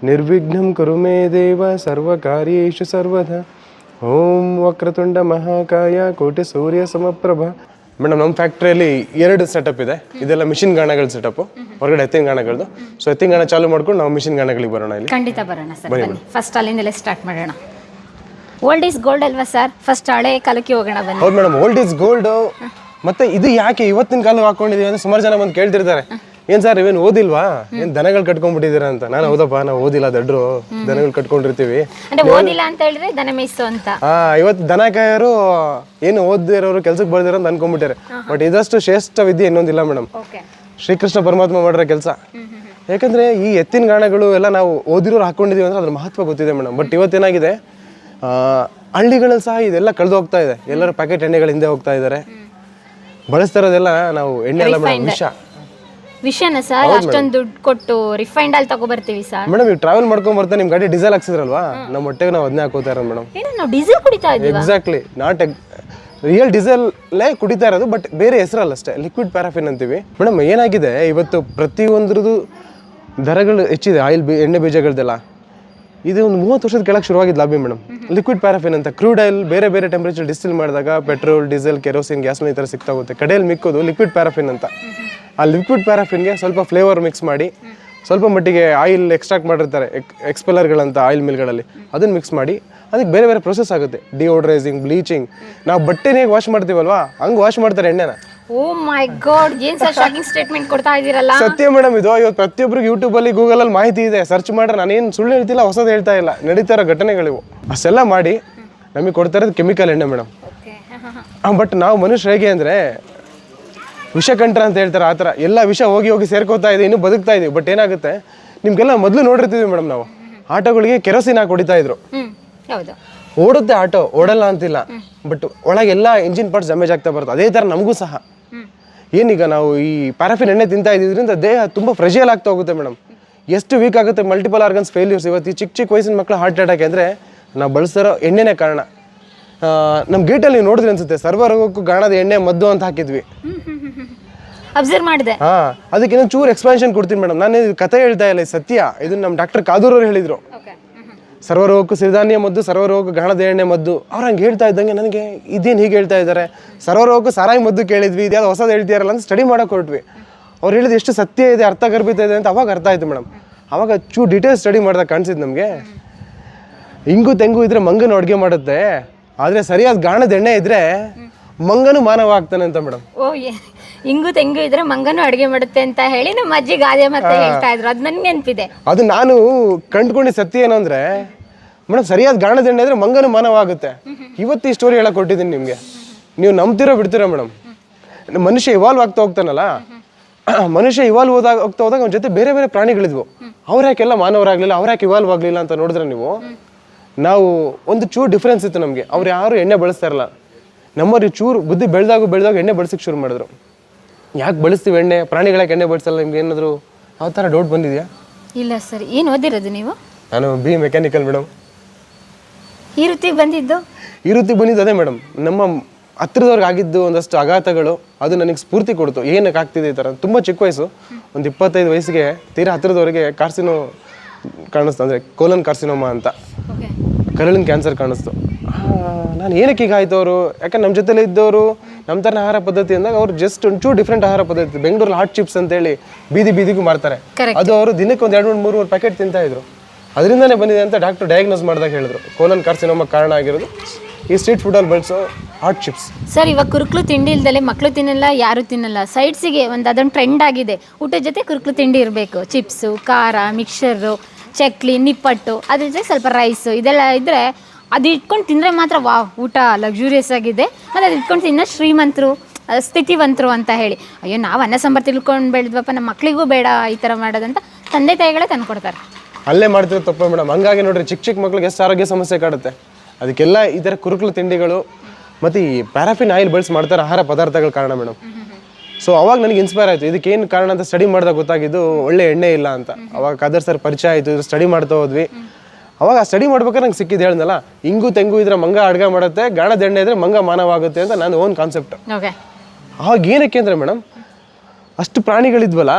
निर्विघ्नं कुरु मे देव सर्वकार्येषु सर्वदा ॐ वक्रतुण्डमहाकाय कोटिसूर्यसमप्रभ ಮೇಡಮ್ ನಮ್ಮ ಫ್ಯಾಕ್ಟ್ರಿಯಲ್ಲಿ ಎರಡು ಸೆಟಪ್ ಇದೆ. ಇದೆಲ್ಲ ಮಿಷಿನ್ ಗಾಣಗಳ ಸೆಟಪ್ ಹೊರಗಡೆ ಎತ್ತಿನ ಗಾಣಗಳದ್ದು ಸೊ ಎತ್ತಿನ ಗಾಣ ಚಾಲು ಮಾಡ್ಕೊಂಡು ನಾವು ಮಿಷಿನ್ ಗಾಣಗಳಿಗೆ ಬರೋಣ ಇಲ್ಲಿ. ಖಂಡಿತ ಬರೋಣ ಸರ್ ಬನ್ನಿ ಫಸ್ಟ್ ಅಲ್ಲಿಂದಲೇ ಸ್ಟಾರ್ಟ್ ಮಾಡೋಣ. ಓಲ್ಡ್ ಈಸ್ ಗೋಲ್ಡ್ ಅಲ್ವಾ ಸರ್? ಫಸ್ಟ್ ಹಳೆ ಕಾಲಕ್ಕೆ ಹೋಗೋಣ ಬನ್ನಿ. ಹೌದು ಮೇಡಮ್ ಓಲ್ಡ್ ಇಸ್ ಗೋಲ್ಡ್ ಮತ್ತೆ ಇದು ಯಾಕೆ ಇವತ್ತಿನ ಕಾಲ ಹಾಕೊಂಡಿದೀವಿ ಅಂತ ಸುಮಾರು ಜನ ಬಂದು ಕೇಳ್ತಿರ್ತಾರೆ. ಏನ್ ಸರ್ ಇವೇನು ಓದಿಲ್ವಾ? ಏನ್ ದನಗಳು ಕಟ್ಕೊಂಡ್ಬಿಟ್ಟಿದ್ದೀರಾ ಅಂತ? ನಾನು ಹೌದಪ್ಪ ನಾವು ಓದಿಲ್ಲ ದಡ್ರು. ದನಗಳು ಕಟ್ಕೊಂಡಿರ್ತೀವಿ. ಅಂದ್ರೆ ಓದಿಲ್ಲ ಅಂತ ಹೇಳಿದ್ರೆ ದನ ಮೇಯಿಸು ಅಂತ. ಹಾ ಇವತ್ತು ದನ ಕಾಯೋರು ಏನು ಓದಿರೋರು ಕೆಲ್ಸಕ್ಕೆ ಬರ್ದಿರೋ ಅಂತ ಅನ್ಕೊಂಡ್ಬಿಟ್ಟಾರೆ. ಬಟ್ ಇದಷ್ಟು ಶ್ರೇಷ್ಠ ವಿದ್ಯೆ ಇನ್ನೊಂದಿಲ್ಲ ಮೇಡಮ್ ಓಕೆ. ಶ್ರೀಕೃಷ್ಣ ಪರಮಾತ್ಮ ಮಾಡಿರೋ ಕೆಲಸ. ಯಾಕಂದ್ರೆ ಈ ಎತ್ತಿನ ಗಾಣಗಳು ಎಲ್ಲ ನಾವು ಓದಿರೋರು ಹಾಕೊಂಡಿದೀವಿ ಅಂದ್ರೆ ಅದ್ರ ಮಹತ್ವ ಗೊತ್ತಿದೆ ಮೇಡಮ್ ಬಟ್ ಇವತ್ತೇನಾಗಿದೆ ಆ, ಹಳ್ಳಿಗಳಲ್ಲಿ ಸಹ ಇದೆಲ್ಲ ಕಳೆದು ಹೋಗ್ತಾ ಇದೆ. ಎಲ್ಲರೂ ಪ್ಯಾಕೆಟ್ ಎಣ್ಣೆಗಳ ಹಿಂದೆ ಹೋಗ್ತಾ ಇದ್ದಾರೆ. ಬಳಸ್ತಾ ಇರೋದೆಲ್ಲ ನಾವು ಎಣ್ಣೆ ಎಲ್ಲ ಮೇಡಮ್ ವಿಷ ವಿಷಯನ ಸರ್ ಅಷ್ಟೊಂದು ದುಡ್ಡು ಕೊಟ್ಟು ರಿಫೈಂಡ್ ಅಲ್ಲಿ ತಗೊಬರ್ತೀವಿ ಸರ್. ಮೇಡಮ್ ನೀವು ಟ್ರಾವೆಲ್ ಮಾಡ್ಕೊಂಡ್ ಬರ್ತಾ ನಿಮ್ಮ ಗಾಡಿ ಡೀಸೆಲ್ ಹಾಕ್ಸಿದ್ರಲ್ವಾ? ನಮ್ಮ ಹೊಟ್ಟೆಗೆ ನಾವು ಅದನ್ನೇ ಹಾಕೋತಾ ಇರೋದು ಮೇಡಮ್. ಏನೋ ನಾವು ಡೀಸೆಲ್ ಕುಡಿತಾ ಇದ್ದೀವಿ ಎಕ್ಸಾಕ್ಟ್ಲಿ ನಾಟ್ ರಿಯಲ್ ಡೀಸೆಲ್ಲೇ ಕುಡಿತಾ ಇರೋದು ಬಟ್ ಬೇರೆ ಹೆಸರಲ್ಲ ಅಷ್ಟೇ ಲಿಕ್ವಿಡ್ ಪ್ಯಾರಾಫಿನ್ ಅಂತೀವಿ. ಮೇಡಮ್ ಏನಾಗಿದೆ? ಇವತ್ತು ಪ್ರತಿಯೊಂದ್ರದ್ದು ದರಗಳು ಹೆಚ್ಚಿದೆ ಆಯಿಲ್ ಬಿ ಎಣ್ಣೆ ಬೀಜಗಳದೆಲ್ಲ. ಇದು ಒಂದು ಮೂವತ್ತು ವರ್ಷದ ಕೆಳಗೆ ಶುರುವಾಗಿದ್ದು ಲಾಬಿ ಮೇಡಮ್. ಲಿಕ್ವಿಡ್ ಪ್ಯಾರಾಫಿನ್ ಅಂತ ಕ್ರೂಡ್ ಆಯಿಲ್ ಬೇರೆ ಬೇರೆ ಟೆಂಪ್ರೇಚರ್ ಡಿಸ್ಟಿಲ್ ಮಾಡಿದಾಗ ಪೆಟ್ರೋಲ್ ಡೀಸೆಲ್ ಕೆರೋಸಿನ್ ಗ್ಯಾಸ್ನ ಈ ಥರ ಸಿಗ್ತಾ ಹೋಗುತ್ತೆ. ಕಡೆಯಲ್ಲಿ ಮಿಕ್ಕೋದು ಲಿಕ್ವಿಡ್ ಪ್ಯಾರಾಫಿನ್ ಅಂತ. ಆ ಲಿಕ್ವಿಡ್ ಪ್ಯಾರಾಫಿನ್ಗೆ ಸ್ವಲ್ಪ ಫ್ಲೇವರ್ ಮಿಕ್ಸ್ ಮಾಡಿ ಸ್ವಲ್ಪ ಮಟ್ಟಿಗೆ ಆಯಿಲ್ ಎಕ್ಸ್ಟ್ರಾಕ್ಟ್ ಮಾಡಿರ್ತಾರೆ ಎಕ್ಸ್ಪೆಲರ್ಗಳಂತ ಆಯಿಲ್ ಮಿಲ್ಗಳಲ್ಲಿ ಅದನ್ನು ಮಿಕ್ಸ್ ಮಾಡಿ ಅದಕ್ಕೆ ಬೇರೆ ಬೇರೆ ಪ್ರೊಸೆಸ್ ಆಗುತ್ತೆ. ಡಿಯೋಡ್ರೈಸಿಂಗ್ ಬ್ಲೀಚಿಂಗ್ ನಾವು ಬಟ್ಟೆನೇ ಹೇಗೆ ವಾಶ್ ಮಾಡ್ತೀವಲ್ವಾ? ಹಂಗೆ ವಾಶ್ ಮಾಡ್ತಾರೆ ಎಣ್ಣೆನ. ಓ ಮೈ ಗಾಡ್ ಏನ್ ಸರ್ ಶಾಕಿಂಗ್ ಸ್ಟೇಟ್ಮೆಂಟ್ ಕೊಡ್ತಾ ಇದ್ದೀರಲ್ಲ? ಸತ್ಯ ಮೇಡಮ್ ಇದು ಇವತ್ತು ಪ್ರತಿಯೊಬ್ಬರಿಗೆ ಯೂಟ್ಯೂಬಲ್ಲಿ ಗೂಗಲಲ್ಲಿ ಮಾಹಿತಿ ಇದೆ. ಸರ್ಚ್ ಮಾಡ್ರೆ ನಾನೇನು ಸುಳ್ಳು ಹೇಳ್ತಿಲ್ಲ ಹೊಸದು ಹೇಳ್ತಾ ಇಲ್ಲ. ನಡೀತಾ ಇರೋ ಘಟನೆಗಳಿವು ಅಷ್ಟೆಲ್ಲ ಮಾಡಿ ನಮಗೆ ಕೊಡ್ತಾ ಇರೋದು ಕೆಮಿಕಲ್ ಎಣ್ಣೆ ಮೇಡಮ್. ಬಟ್ ನಾವು ಮನುಷ್ಯ ಹೇಗೆ ಅಂದರೆ ವಿಷಕಂಠರ ಅಂತ ಹೇಳ್ತಾರೆ ಆ ಥರ. ಎಲ್ಲ ವಿಷ ಹೋಗಿ ಹೋಗಿ ಸೇರ್ಕೋತಾ ಇದೆ ಇನ್ನೂ ಬದುಕ್ತಾ ಇದೀವಿ ಬಟ್ ಏನಾಗುತ್ತೆ? ನಿಮ್ಗೆಲ್ಲ ಮೊದಲು ನೋಡಿರ್ತೀವಿ ಮೇಡಮ್ ನಾವು. ಆಟೋಗಳಿಗೆ ಕೆರೋಸಿನ್ ಹಾಕಿ ಹೊಡಿತಾ ಇದ್ರು ಓಡುತ್ತೆ ಆಟೋ ಓಡಲ್ಲ ಅಂತಿಲ್ಲ. ಬಟ್ ಒಳಗೆ ಎಲ್ಲ ಇಂಜಿನ್ ಪಾರ್ಟ್ಸ್ ಡ್ಯಾಮೇಜ್ ಆಗ್ತಾ ಬರುತ್ತೆ. ಅದೇ ಥರ ನಮಗೂ ಸಹ. ಏನೀಗ ನಾವು ಈ ಪ್ಯಾರಾಫಿನ್ ಎಣ್ಣೆ ತಿಂತಾ ಇದ್ದಿದ್ರಿಂದ ದೇಹ ತುಂಬ ಫ್ರೆಜಿಯಲ್ ಆಗ್ತಾ ಹೋಗುತ್ತೆ ಮೇಡಮ್. ಎಷ್ಟು ವೀಕ್ ಆಗುತ್ತೆ ಮಲ್ಟಿಪಲ್ ಆರ್ಗನ್ಸ್ ಫೇಲ್ಯೂರ್ಸ್ ಇವತ್ತು ಈ ಚಿಕ್ಕ ಚಿಕ್ಕ ವಯಸ್ಸಿನ ಮಕ್ಕಳು ಹಾರ್ಟ್ ಅಟ್ಯಾಕ್ ಅಂದರೆ ನಾವು ಬಳಸಿರೋ ಎಣ್ಣೆನೇ ಕಾರಣ. ನಮ್ಮ ಗೇಟಲ್ಲಿ ನೀವು ನೋಡಿದ್ರಿ ಅನ್ಸುತ್ತೆ. ಸರ್ವರೋಗಕ್ಕೂ ಗಾಣದ ಎಣ್ಣೆ ಮದ್ದು ಅಂತ ಹಾಕಿದ್ವಿ. ಅಬ್ಸರ್ವ್ ಮಾಡಿದೆ. ಹಾ ಅದಕ್ಕೆ ಇನ್ನೊಂದು ಚೂರು ಎಕ್ಸ್ಪ್ಲನೇಷನ್ ಕೊಡ್ತೀನಿ ಮೇಡಮ್ ನಾನು ಇದು ಕತೆ ಹೇಳ್ತಾ ಇಲ್ಲ ಇದು ಸತ್ಯ. ಇದು ನಮ್ಮ ಡಾಕ್ಟರ್ ಕಾದೂರ್ ಅವರು ಹೇಳಿದ್ರು. ಓಕೆ ಸರ್ವರೋಗಕ್ಕೂ ಸಿರಿಧಾನ್ಯ ಮದ್ದು ಸರ್ವರೋಗ ಗಾಣದ ಎಣ್ಣೆ ಮದ್ದು. ಅವ್ರು ಹಂಗೆ ಹೇಳ್ತಾ ಇದ್ದಂಗೆ ನನಗೆ ಇದೇನು ಹೀಗೆ ಹೇಳ್ತಾ ಇದ್ದಾರೆ ಸರ್ವರೋಗಕ್ಕೂ ಸಾರಾಯಿ ಮದ್ದು ಕೇಳಿದ್ವಿ ಇದ್ಯಾವುದು ಹೊಸದು ಹೇಳ್ತೀರಲ್ಲ ಅಂತ ಸ್ಟಡಿ ಮಾಡೋಕೆ ಕೊಟ್ವಿ ಅವ್ರು ಹೇಳಿದ ಎಷ್ಟು ಸತ್ಯ ಇದೆ ಅರ್ಥ ಗರ್ಭಿತ ಇದೆ ಅಂತ ಅವಾಗ ಅರ್ಥ ಆಯ್ತು ಮೇಡಮ್ ಅವಾಗ ಚೂ ಡೀಟೇಲ್ಸ್ ಸ್ಟಡಿ ಮಾಡಿದಾಗ ಕಾಣಿಸಿದ್ದು ನಮಗೆ. ಹಿಂಗು ತೆಂಗು ಇದ್ರೆ ಮಂಗನ ಅಡುಗೆ ಮಾಡುತ್ತೆ. ಆದರೆ ಸರಿಯಾದ ಗಾಣದ ಎಣ್ಣೆ ಇದ್ರೆ ಮಂಗನು ಮಾನವ ಆಗ್ತಾನೆ ಅಂತ ಮೇಡಮ್ ಹಿಂಗು ತೆಂಗು ಇದ್ರೆ ಮಂಗನೂ ಅಡುಗೆ ಮಾಡುತ್ತೆ ಅಂತ ಹೇಳಿ ನಮ್ಮ ಅಜ್ಜಿ ಗಾದೆ ಮತ್ತೆ ಹೇಳ್ತಾ ಇದ್ರು. ಅದು ನನ್ಗೆ ನೆನಪಿದೆ. ಅದು ನಾನು ಕಂಡ್ಕೊಂಡು ಸತ್ಯ ಏನಂದ್ರೆ ಅಂದ್ರೆ ಮೇಡಮ್ ಸರಿಯಾದ ಕಾರಣದಿಂದ ಇದ್ರೆ ಮಂಗನು ಮನವಾಗುತ್ತೆ. ಇವತ್ತು ಈ ಸ್ಟೋರಿ ಹೇಳಕ್ ಕೊಟ್ಟಿದ್ದೀನಿ ನಿಮಗೆ. ನೀವು ನಂಬ್ತಿರೋ ಬಿಡ್ತೀರಾ ಮೇಡಮ್ ಮನುಷ್ಯ ಇವಾಲ್ವ್ ಆಗ್ತಾ ಹೋಗ್ತಾನಲ್ಲ? ಮನುಷ್ಯ ಇವಾಲ್ವ್ ಹೋದಾಗ ಹೋಗ್ತಾ ಹೋದಾಗ ಅವ್ನ ಜೊತೆ ಬೇರೆ ಬೇರೆ ಪ್ರಾಣಿಗಳಿದ್ವು. ಅವ್ರ ಯಾಕೆಲ್ಲ ಮಾನವರಾಗ್ಲಿಲ್ಲ ಅವ್ರ ಯಾಕೆ ಇವಾಲ್ವ್ ಆಗಲಿಲ್ಲ ಅಂತ ನೋಡಿದ್ರೆ ನೀವು ನಾವು ಒಂದು ಚೂರು ಡಿಫ್ರೆನ್ಸ್ ಇತ್ತು ನಮಗೆ. ಅವ್ರು ಯಾರು ಎಣ್ಣೆ ಬಳಸ್ತಾ ಇರಲ್ಲ ನಮ್ಮವ್ರಿಗೆ ಚೂರು ಬುದ್ಧಿ ಬೆಳೆದಾಗ ಬೆಳೆದಾಗ ಎಣ್ಣೆ ಬಳಸಕ್ಕೆ ಶುರು ಮಾಡಿದ್ರು. ಯಾಕೆ ಬಳಸ್ತೀವಿ ಎಣ್ಣೆ? ಪ್ರಾಣಿಗಳಕ್ಕೆ ಎಣ್ಣೆ ಬಳಸಲ್ಲ? ನಿಮ್ಗೆ ಏನಾದರೂ ಯಾವ ಥರ ಡೌಟ್ ಬಂದಿದೆಯಾ? ಇಲ್ಲ ಸರ್ ಏನು ಓದಿರೋದು ನೀವು? ನಾನು ಬಿ ಮೆಕ್ಯಾನಿಕಲ್ ಮೇಡಮ್ ಈ ವೃತ್ತಿಗೆ ಬಂದಿದ್ದು? ಈ ರೀತಿ ಬಂದಿದ್ದು ಅದೇ ಮೇಡಮ್ ನಮ್ಮ ಹತ್ತಿರದವ್ರಿಗೆ ಆಗಿದ್ದು ಒಂದಷ್ಟು ಆಘಾತಗಳು ಅದು ನನಗೆ ಸ್ಫೂರ್ತಿ ಕೊಡ್ತು. ಏನಕ್ಕೆ ಆಗ್ತಿದೆ ಈ ಥರ? ತುಂಬ ಚಿಕ್ಕ ವಯಸ್ಸು. ಒಂದು ಇಪ್ಪತ್ತೈದು ವಯಸ್ಸಿಗೆ ತೀರಾ ಹತ್ತಿರದವರೆಗೆ ಕಾರ್ಸಿನೋ ಕಾಣಿಸ್ತು ಅಂದರೆ ಕೋಲನ್ ಕಾರ್ಸಿನೋಮಾ ಅಂತ. ಕರಳಿನ ಕ್ಯಾನ್ಸರ್ ಕಾಣಿಸ್ತು. ನಾನು ಏನಕ್ಕೆ ಈಗ ಆಯ್ತು ಅವರು ಯಾಕಂದ್ರೆ ನಮ್ಮ ಜೊತೆಲಿ ಇದ್ದವರು ನಮ್ಮ ಥರ ಆಹಾರ ಪದ್ಧತಿ ಅಂದಾಗ ಅವ್ರು ಜಸ್ಟ್ ಒಂಚೂರು ಡಿಫ್ರೆಂಟ್ ಆಹಾರ ಪದ್ಧತಿ. ಬೆಂಗಳೂರಲ್ಲಿ ಹಾಟ್ ಚಿಪ್ಸ್ ಅಂತೇಳಿ ಬೀದಿ ಬೀದಿಗೂ ಮಾಡ್ತಾರೆ ಅದು ಅವರು ದಿನಕ್ಕೆ ಒಂದು ಎರಡು ಮೂರು ಮೂರು ಮೂರು ಪ್ಯಾಕೆಟ್ ತಿಂತಾ ಇದ್ರು. ಅದರಿಂದನೇ ಬಂದಿದೆ ಅಂತ ಡಾಕ್ಟರ್ ಡಯಾಗ್ನೋಸ್ ಮಾಡಿದಾಗ ಹೇಳಿದ್ರು. ಕೋಲನ್ ಕಾರ್ಸಿನೋಮ ಕಾರಣ ಆಗಿರೋದು. ಈ ಸ್ಟ್ರೀಟ್ ಫುಡಲ್ಲಿ ಬಳಸೋ ಹಾಟ್ ಚಿಪ್ಸ್ ಸರ್ ಇವಾಗ ಕುರುಕ್ಲು ತಿಂಡಿ ಇಲ್ದಲೆ ಮಕ್ಕಳು ತಿನ್ನಲ್ಲ ಯಾರು ತಿನ್ನಲ್ಲ. ಸೈಡ್ಸಿಗೆ ಒಂದು ಅದೊಂದು ಟ್ರೆಂಡ್ ಆಗಿದೆ. ಊಟದ ಜೊತೆ ಕುರುಕ್ಲು ತಿಂಡಿ ಇರಬೇಕು. ಚಿಪ್ಸು ಖಾರ ಮಿಕ್ಸರು ಚಕ್ಲಿ ನಿಪ್ಪಟ್ಟು ಅದ್ರ ಜೊತೆ ಸ್ವಲ್ಪ ರೈಸು ಇದೆಲ್ಲ ಇದ್ದರೆ ಅದು ಇಟ್ಕೊಂಡು ತಿಂದರೆ ಮಾತ್ರ ವಾ ಊಟ ಲಕ್ಸುರಿಯಸ್ ಆಗಿದೆ. ಮತ್ತು ಅದು ಇಟ್ಕೊಂಡು ತಿನ್ನೋ ಶ್ರೀಮಂತರು ಸ್ಥಿತಿವಂತರು ಅಂತ ಹೇಳಿ. ಅಯ್ಯೋ, ನಾವು ಅನ್ನ ಸಾಂಬಾರು ತಿಳ್ಕೊಂಡು ಬೆಳೆದ್ವಪ್ಪ ನಮ್ಮ ಮಕ್ಕಳಿಗೂ ಬೇಡ ಈ ಥರ ಮಾಡೋದಂತ ತಂದೆ ತಾಯಿಗಳೇ ತಂದ್ಕೊಡ್ತಾರೆ. ಅಲ್ಲೇ ಮಾಡ್ತಿರೋ ತಪ್ಪು ಮೇಡಮ್. ಹಂಗಾಗಿ ನೋಡ್ರಿ ಚಿಕ್ಕ ಚಿಕ್ಕ ಮಕ್ಳಿಗೆ ಎಷ್ಟು ಆರೋಗ್ಯ ಸಮಸ್ಯೆ ಕಾಡುತ್ತೆ. ಅದಕ್ಕೆಲ್ಲ ಈ ಥರ ಕುರುಕಲು ತಿಂಡಿಗಳು ಮತ್ತು ಈ ಪ್ಯಾರಾಫಿನ್ ಆಯಿಲ್ ಬಳಸಿ ಮಾಡ್ತಾರೆ ಆಹಾರ ಪದಾರ್ಥಗಳ ಕಾರಣ ಮೇಡಮ್. ಸೊ ಅವಾಗ ನನಗೆ ಇನ್ಸ್ಪೈರ್ ಆಯಿತು. ಇದಕ್ಕೆ ಏನು ಕಾರಣ ಅಂತ ಸ್ಟಡಿ ಮಾಡಿದಾಗ ಗೊತ್ತಾಗಿದ್ದು, ಒಳ್ಳೆ ಎಣ್ಣೆ ಇಲ್ಲ ಅಂತ. ಅವಾಗ ಕಾದರ್ ಸರ್ ಪರಿಚಯ ಆಯಿತು. ಸ್ಟಡಿ ಮಾಡ್ತಾ ಹೋದ್ವಿ. ಅವಾಗ ಸ್ಟಡಿ ಮಾಡ್ಬೇಕಾದ್ರೆ ನಂಗೆ ಸಿಕ್ಕಿದ್ದು ಹೇಳ್ದಲ್ಲ ಹಿಂಗು ತೆಂಗು ಇದ್ರೆ ಮಂಗ ಅಡ್ಗೆ ಮಾಡುತ್ತೆ ಗಾಣದ ಎಣ್ಣೆ ಇದ್ರೆ ಮಂಗ ಮಾನವಾಗುತ್ತೆ ಅಂತ ನಾನು ಓನ್ ಕಾನ್ಸೆಪ್ಟ್ ಓಕೆ ಅವಾಗ ಏನಕ್ಕೆ ಅಂದರೆ ಮೇಡಮ್ ಅಷ್ಟು ಪ್ರಾಣಿಗಳಿದ್ವಲ್ಲ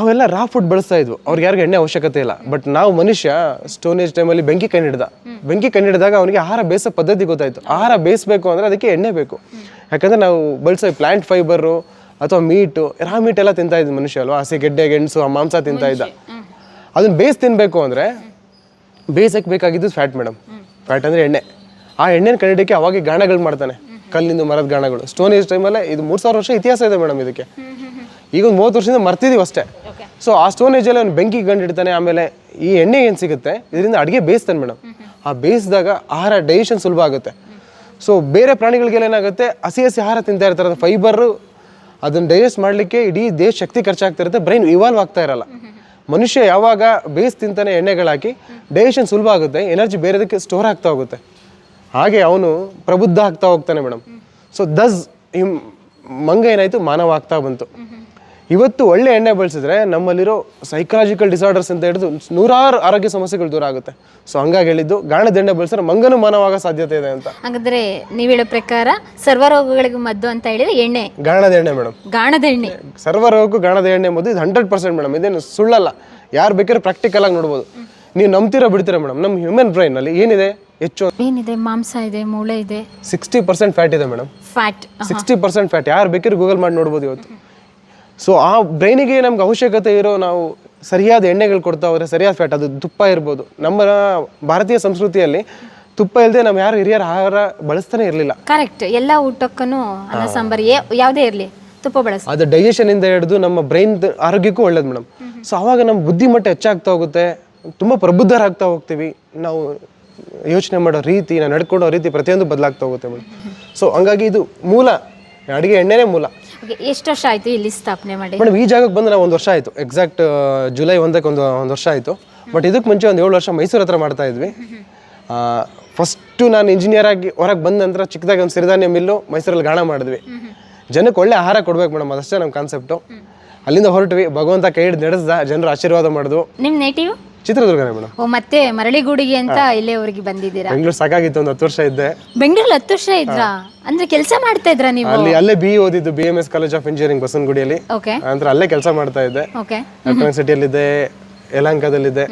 ಅವೆಲ್ಲ ರಾ ಫುಡ್ ಬಳಸ್ತಾ ಇದ್ವು. ಅವ್ರಿಗೆ ಯಾರಿಗೂ ಎಣ್ಣೆ ಅವಶ್ಯಕತೆ ಇಲ್ಲ. ಬಟ್ ನಾವು ಮನುಷ್ಯ ಸ್ಟೋನೇಜ್ ಟೈಮಲ್ಲಿ ಬೆಂಕಿ ಕಂಡಿಡ್ದ ಬೆಂಕಿ ಕಂಡಿಡಿದಾಗ ಅವನಿಗೆ ಆಹಾರ ಬೇಯಿಸೋ ಪದ್ಧತಿ ಗೊತ್ತಾಯಿತು. ಆಹಾರ ಬೇಯಿಸಬೇಕು ಅಂದರೆ ಅದಕ್ಕೆ ಎಣ್ಣೆ ಬೇಕು. ಯಾಕಂದ್ರೆ ನಾವು ಬಳಸೋ ಪ್ಲಾಂಟ್ ಫೈಬರು ಅಥವಾ ಮೀಟು ರಾ ಮೀಟ್ ಎಲ್ಲ ತಿಂತಾ ಇದ್ದ ಮನುಷ್ಯ ಅಲ್ವಾ? ಹಸಿ ಗೆಡ್ಡೆ ಗೆಣಸು ಆ ಮಾಂಸ ತಿಂತಾ ಇದ್ದ. ಅದನ್ನ ಬೇಯಿಸಿ ತಿನ್ನಬೇಕು ಅಂದರೆ ಬೇಯಿಸಕ್ಕೆ ಬೇಕಾಗಿದ್ದು ಫ್ಯಾಟ್ ಮೇಡಮ್ ಫ್ಯಾಟ್ ಅಂದರೆ ಎಣ್ಣೆ. ಆ ಎಣ್ಣೆನ ಕಂಡಿಡಿಕೆ ಅವಾಗ ಗಾಣಗಳು ಮಾಡ್ತಾನೆ. ಕಲ್ಲಿಂದು ಮರದ ಗಾಣಗಳು. ಸ್ಟೋನ್ ಏಜ್ ಟೈಮಲ್ಲೇ ಇದು ಮೂರು ಸಾವಿರ ವರ್ಷ ಇತಿಹಾಸ ಇದೆ ಮೇಡಮ್ ಇದಕ್ಕೆ. ಈಗ ಒಂದು ಮೂವತ್ತು ವರ್ಷದಿಂದ ಮರ್ತಿದ್ದೀವಿ ಅಷ್ಟೇ. ಸೊ ಆ ಸ್ಟೋನ್ ಏಜಲ್ಲಿ ಅವ್ನು ಬೆಂಕಿ ಕಂಡಿಡ್ತಾನೆ ಆಮೇಲೆ ಈ ಎಣ್ಣೆ ಏನು ಸಿಗುತ್ತೆ? ಇದರಿಂದ ಅಡುಗೆ ಬೇಯಿಸ್ತಾನೆ ಮೇಡಮ್ ಆ ಬೇಯಿಸಿದಾಗ ಆಹಾರ ಡೈಜೆಷನ್ ಸುಲಭ ಆಗುತ್ತೆ. ಸೊ ಬೇರೆ ಪ್ರಾಣಿಗಳಿಗೆಲ್ಲ ಏನಾಗುತ್ತೆ? ಹಸಿ ಹಸಿ ಆಹಾರ ತಿಂತಾ ಇರ್ತಾರೆ. ಫೈಬರು ಅದನ್ನು ಡೈಜೆಸ್ಟ್ ಮಾಡಲಿಕ್ಕೆ ಇಡೀ ದೇಶ ಶಕ್ತಿ ಖರ್ಚಾಗ್ತಿರುತ್ತೆ ಬ್ರೈನ್ ಇವಾಲ್ವ್ ಆಗ್ತಾ ಇರಲ್ಲ. ಮನುಷ್ಯ ಯಾವಾಗ ಬೇಸ್ ತಿಂತಾನೆ ಎಣ್ಣೆಗಳಾಕಿ ಡೈಜೆಷನ್ ಸುಲಭ ಆಗುತ್ತೆ ಎನರ್ಜಿ ಬೇರೆದಕ್ಕೆ ಸ್ಟೋರ್ ಆಗ್ತಾ ಹೋಗುತ್ತೆ. ಹಾಗೆ ಅವನು ಪ್ರಬುದ್ಧ ಆಗ್ತಾ ಹೋಗ್ತಾನೆ ಮೇಡಮ್ ಸೊ ದಸ್ ಮಂಗ ಏನಾಯ್ತು? ಮಾನವ ಆಗ್ತಾ ಬಂತು. ಇವತ್ತು ಒಳ್ಳೆ ಎಣ್ಣೆ ಬಳಸಿದ್ರೆ ನಮ್ಮಲ್ಲಿರೋ ಸೈಕಾಲಜಿಕಲ್ ಡಿಸಾರ್ಡರ್ಸ್ ಅಂತ ಹಿಡಿದು ನೂರಾರು ಆರೋಗ್ಯ ಸಮಸ್ಯೆಗಳು ದೂರ ಆಗುತ್ತೆ. ಸೊ ಹಂಗಾಗಿ ಹೇಳಿದ್ದು ಗಾಣದ ಎಣ್ಣೆ ಬಳಸಿದ್ರೆ ಮಂಗನು ಮಾನವಾಗ ಸಾಧ್ಯತೆ ಇದೆ ಅಂತ. ಹಾಗಾದ್ರೆ ನೀವು ಹೇಳೋ ಪ್ರಕಾರ ಸರ್ವರೋಗಗಳಿಗೆ ಮದ್ದು ಅಂತ ಹೇಳಿದ್ರೆ ಎಣ್ಣೆ. ಗಾಣದ ಎಣ್ಣೆ ಮೇಡಮ್ ಗಾಣದ ಎಣ್ಣೆ. ಸರ್ವರೋಗಕ್ಕೂ ಗಾಣದ ಎಣ್ಣೆ ಮದ್ದು ಇದು ಹಂಡ್ರೆಡ್ ಪರ್ಸೆಂಟ್ ಮೇಡಮ್ ಇದೇನು ಸುಳ್ಳಲ್ಲ. ಯಾರು ಬೇಕಾದ್ರೆ ಪ್ರಾಕ್ಟಿಕಲ್ ಆಗಿ ನೋಡ್ಬೋದು. ನೀವು ನಂಬ್ತೀರಾ ಬಿಡ್ತೀರಾ ಮೇಡಮ್ ನಮ್ಮ ಹ್ಯೂಮನ್ ಬ್ರೈನ್ ಅಲ್ಲಿ ಏನಿದೆ? ಹೆಚ್ಚು ಏನಿದೆ? ಮಾಂಸ ಇದೆ ಮೂಳೆ ಇದೆ. ಸಿಕ್ಸ್ಟಿ ಪರ್ಸೆಂಟ್ ಫ್ಯಾಟ್ ಇದೆ madam fat sixty percent fat ಯಾರು ಬೇಕಾದ್ರೆ ಗೂಗಲ್ ಮಾಡಿ ನೋಡ್ಬೋದು ಇವತ್ತು. ಸೊ ಆ ಬ್ರೈನಿಗೆ ನಮ್ಗೆ ಅವಶ್ಯಕತೆ ಇರೋ ನಾವು ಸರಿಯಾದ ಎಣ್ಣೆಗಳು ಕೊಡ್ತಾ ಹೋದ್ರೆ ಸರಿಯಾದ ಫ್ಯಾಟ್ ಅದು ತುಪ್ಪ ಇರ್ಬೋದು. ನಮ್ಮ ಭಾರತೀಯ ಸಂಸ್ಕೃತಿಯಲ್ಲಿ ತುಪ್ಪ ಇಲ್ಲದೆ ನಾವು ಯಾರು ಹಿರಿಯರ ಆಹಾರ ಬಳಸ್ತಾನೆ ಇರಲಿಲ್ಲ. ಕರೆಕ್ಟ್ ಎಲ್ಲ ಊಟಕ್ಕೂ ಅನ್ನ ಸಾಂಬಾರು ಯಾವುದೇ ಇರಲಿ ತುಪ್ಪ ಬಳಸ ಅದು ಡೈಜೆಷನ್ ಇಂದ ಹಿಡಿದು ನಮ್ಮ ಬ್ರೈನ್ ಆರೋಗ್ಯಕ್ಕೂ ಒಳ್ಳೇದು ಮೇಡಮ್. ಸೊ ಅವಾಗ ನಮ್ಮ ಬುದ್ಧಿಮಟ್ಟ ಹೆಚ್ಚಾಗ್ತಾ ಹೋಗುತ್ತೆ. ತುಂಬ ಪ್ರಬುದ್ಧರಾಗ್ತಾ ಹೋಗ್ತೀವಿ. ನಾವು ಯೋಚನೆ ಮಾಡೋ ರೀತಿ ನಾವು ನಡ್ಕೊಳ್ಳೋ ರೀತಿ ಪ್ರತಿಯೊಂದು ಬದಲಾಗ್ತಾ ಹೋಗುತ್ತೆ ಮೇಡಮ್. ಸೊ ಹಂಗಾಗಿ ಇದು ಮೂಲ ಅಡುಗೆ ಎಣ್ಣೆನೇ ಮೂಲ. ಎಷ್ಟು ವರ್ಷ ಆಯಿತು ಇಲ್ಲಿ ಸ್ಥಾಪನೆ ಮಾಡಿ? ಮೇಡಮ್ ಈ ಜಾಗಕ್ಕೆ ಬಂದು ನಾವು ಒಂದು ವರ್ಷ ಆಯಿತು. ಎಕ್ಸಾಕ್ಟ್ ಜುಲೈ ಒಂದಕ್ಕೆ ಒಂದು ಒಂದು ವರ್ಷ ಆಯಿತು. ಬಟ್ ಇದಕ್ಕೆ ಮುಂಚೆ ಒಂದು ಏಳು ವರ್ಷ ಮೈಸೂರು ಹತ್ರ ಮಾಡ್ತಾ ಇದ್ವಿ. ಫಸ್ಟು ನಾನು ಇಂಜಿನಿಯರ್ ಆಗಿ ಹೊರಗೆ ಬಂದ ನಂತರ ಚಿಕ್ಕದಾಗಿ ಒಂದು ಸಿರಿಧಾನ್ಯ ಮಿಲ್ಲು ಮೈಸೂರಲ್ಲಿ ಗಾಣ ಮಾಡಿದ್ವಿ. ಜನಕ್ಕೆ ಒಳ್ಳೆ ಆಹಾರ ಕೊಡ್ಬೇಕು ಮೇಡಮ್ ಅದಷ್ಟೇ ನಮ್ಮ ಕಾನ್ಸೆಪ್ಟು ಅಲ್ಲಿಂದ ಹೊರಟ್ವಿ. ಭಗವಂತ ಕೈ ಹಿಡಿದು ನಡೆಸ್ದ ಜನರು ಆಶೀರ್ವಾದ ಮಾಡಿದ್ವು ನಿಮ್ಮ ನೇಟಿವ್ ಚಿತ್ರದುರ್ಗನೇ ಮೇಡಮ್? ಓ ಮತ್ತೆ ಮರಳಿಗೂಡಿಗೆ ಅಂತ ಇಲ್ಲೇ ಊರಿಗೆ ಬಂದಿದ್ದೀರಾ? ಬೆಂಗಳೂರು ಸಾಕಾಗಿತ್ತು ಒಂದು ಹತ್ತು ವರ್ಷ ಇದ್ದೆ. ಬೆಂಗಳೂರಲ್ಲಿ ಹತ್ತು ವರ್ಷ ಇದ್ರಾ? ಅಂದ್ರೆ ಕೆಲಸ ಮಾಡ್ತಾ ಇದ್ರಾ ನೀವು? ಅಲ್ಲಿ ಅಲ್ಲೇ ಬಿ ಓದಿದ್ದು B M S college of engineering ಬಸವನಗುಡಿಯಲ್ಲಿ. Okay ನಂತರ ಅಲ್ಲೇ ಕೆಲಸ ಮಾಡ್ತಾ ಇದ್ದೆ. ಓಕೆ ಎಲೆಕ್ಟ್ರಾನಿಕ್ ಸಿಟಿಯಲ್ಲಿದ್ದೆ ಯಲಹಂಕದಲ್ಲಿದ್ದೆ.